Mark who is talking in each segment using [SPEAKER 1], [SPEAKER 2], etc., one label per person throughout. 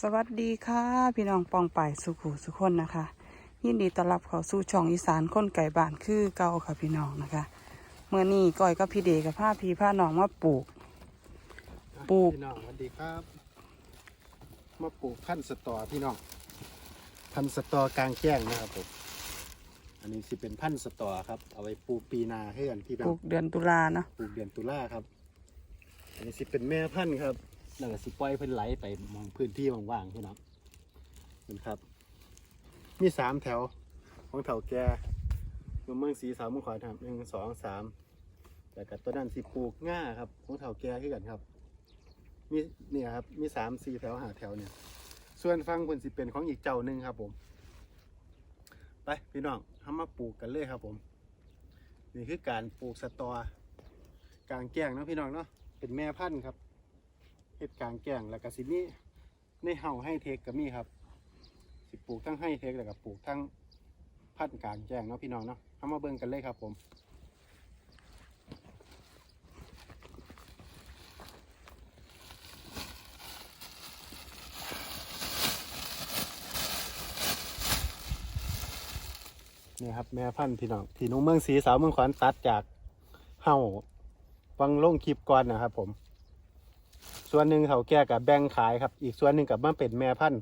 [SPEAKER 1] สวัสดีค่ะ พี่น้องปองป่ายสุขุสุขคนนะคะ ยินดีต้อนรับเข้าสู่ช่องอีสานคนไก่บ้านคือเก่าค่ะพี่น้องนะคะเมื่อนี้ก้อยกับพี่เดกับผ้าพี่ผ้าน้องมาปลูก ปลูก
[SPEAKER 2] พี่น้องสวัสดีครับ มาปลูกพันธุ์สตอพี่น้องพันธุ์สตอกลางแจ้งนะครับผมอันนี้สิเป็นพันธุ์สตอครับ เอาไว้ปลูกปีนาให้กันพี่น้
[SPEAKER 1] ป
[SPEAKER 2] อ
[SPEAKER 1] ลู
[SPEAKER 2] ง
[SPEAKER 1] กเดือนตุลาเนาะ
[SPEAKER 2] ปลูกเดือนตุลาครับ อันนี้สิเป็นแม่พันธุ์ครับ แล้วก็สิปล่อยเพิ่นไหลไปมองพื้นที่ว่างๆพี่น้องนี่ครับ มีสามแถวของแถวแก่ยมเมืองสีสาวเมืองขวานครับหนึ่งสองสามแล้วก็ตัวนั้นสิปลูกง่าครับของแถวแก่ขึ้นกันครับ มีเนี่ยครับมีสามสี่แถวหาแถวเนี่ย ส่วนฟังคนสิเป็นของอีกเจ้าหนึ่งครับผม ไปพี่น้องทำมาปลูกกันเลยครับผมนี่คือการปลูกสตอกลางแจ้งเนาะพี่น้องเนาะเป็นแม่พันธุ์ครับ เฮ็ดกลางแจ้งแล้วก็สิมีในเฮาให้เทคก็มีครับ สิปลูกทั้งให้เทคแล้วก็ปลูกทั้งพันกลางแจ้งเนาะพี่น้องเนาะทำมาเบิ่งกันเลยครับผมนี่ครับแม่พันธุ์พี่น้องที่นุ่มเมืองศรีสาวเมืองขวานตัดจากเฮาฟังลงคลิปก่อนนะครับผม ส่วนหนึ่งเขาแก่กับแบ่งขายครับ อีกส่วนหนึ่งกับมาเป็นแม่พันธุ์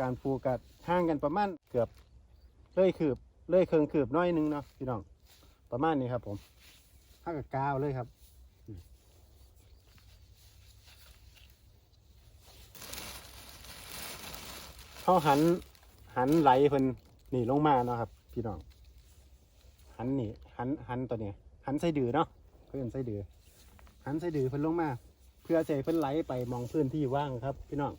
[SPEAKER 2] การปลูกกับห่างกันประมาณเกือบเลื่อยคืบเลื่อยเคืองคืบน้อยนึงเนาะพี่น้องประมาณนี้ครับ ผมห่างกับกาวเลยครับเขาหันหันไหลเพิ่นนี่ลงมาเนาะครับ พี่น้องหันนี่หันหันตัวเนี้ยหันใส่ดือเนาะเพื่อนใส่ดือหันใส่ดือเพิ่นลงมา พื่อให้เพิ่นไหลไปมองพื้นที่ว่างครับ พี่น้อง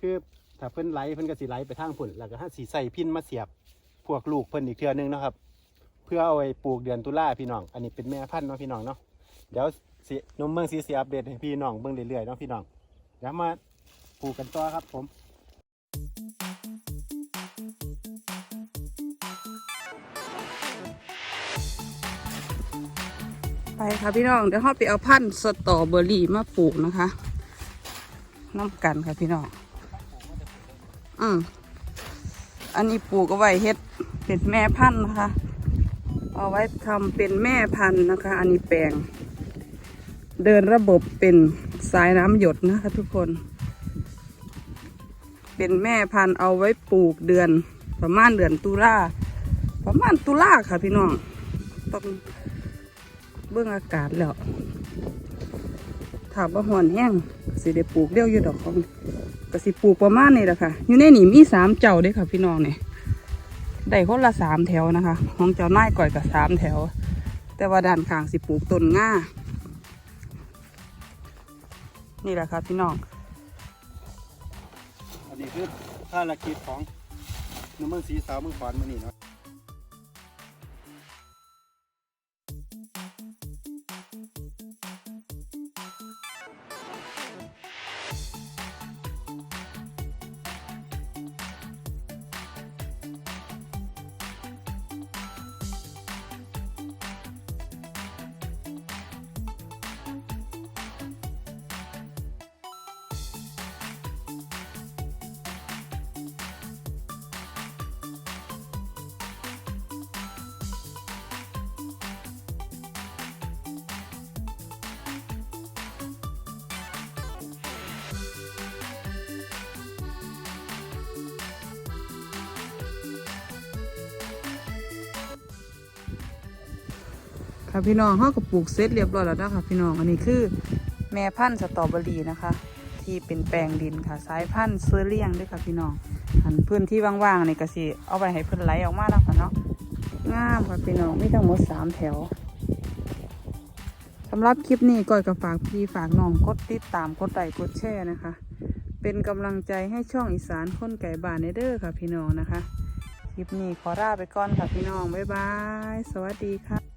[SPEAKER 2] คือถ้าเพิ่นไหลเพิ่นก็สิไหลไปทางผุ่นแล้วก็ถ้าสีใส่พินมาเสียบพวกลูกเพิ่นอีกเทื่อนึงนะครับ เพื่อเอาไว้ปลูกเดือนตุลาพี่น้อง อันนี้เป็นแม่พันธุ์เนาะพี่น้องเนาะเดี๋ยวสินมเมืองสีเสียอัปเดตให้พี่น้องเบิ่งเรื่อยๆเนาะพี่น้องเดี๋ยวมาปลูกกันต่อครับผม
[SPEAKER 1] ไปค่ะพี่น้องเดี๋ยวเราไปเอาพันธุ์สตรอเบอรี่มาปลูกนะคะน้ำกันค่ะพี่น้องอืมอันนี้ปลูกเอาไว้เฮ็ดเป็นแม่พันธุ์นะคะ เอาไว้ทำเป็นแม่พันธุ์นะคะ อันนี้แปลง เดินระบบเป็นสายน้ำหยดนะคะทุกคน เป็นแม่พันธุ์เอาไว้ปลูกเดือนประมาณเดือนตุลาประมาณตุลาค่ะพี่น้องต้อง เบื้องอากาศแล้วถาบ่หอนแห้งสิได้ปลูกเดียวอยู่ดอกของก็สิปลูกประมาณนี้แหละค่ะ อยู่ในนี่มีสามเจ้าด้อค่ะ พี่น้องเนี่ยได้คนละสามแถวนะคะ ของเจ้าหน้ายก่อยกับสามแถว แต่ว่าด้านข้างสิปลูกต้นง่านี่แหละค่ะพี่น้อง
[SPEAKER 2] อันนี้คือภารกิจของหนุ่มเมืองสีสาวเมืองขวานมานี่เนาะ
[SPEAKER 1] ค่ะพี่น้องเขาก็ปลูกเสร็จเรียบร้อยแล้วนะคะพี่น้องอันนี้คือแม่พันธุ์สตรอเบอรี่นะคะ ที่เป็นแปลงดินค่ะ สายพันธุ์เซอร์เลียงด้วยค่ะพี่น้องอันพื้นที่ว่างๆนี่ก็สิเอาไปให้เพิ่อนไหลออกมาแล้วค่ะเนาะงามค่ะพี่น้องมีทั้งหมดสามแถวสำหรับคลิปนี้ก้อยก็ฝากพี่ฝากน้องกดติดตามกดไลค์กดแชร์นะคะ เป็นกำลังใจให้ช่องอีสานคนไก่บ้านในเด้อค่ะพี่น้องนะคะ คลิปนี้ขอลาไปก่อนค่ะพี่น้อง บ๊ายบาย สวัสดีค่ะ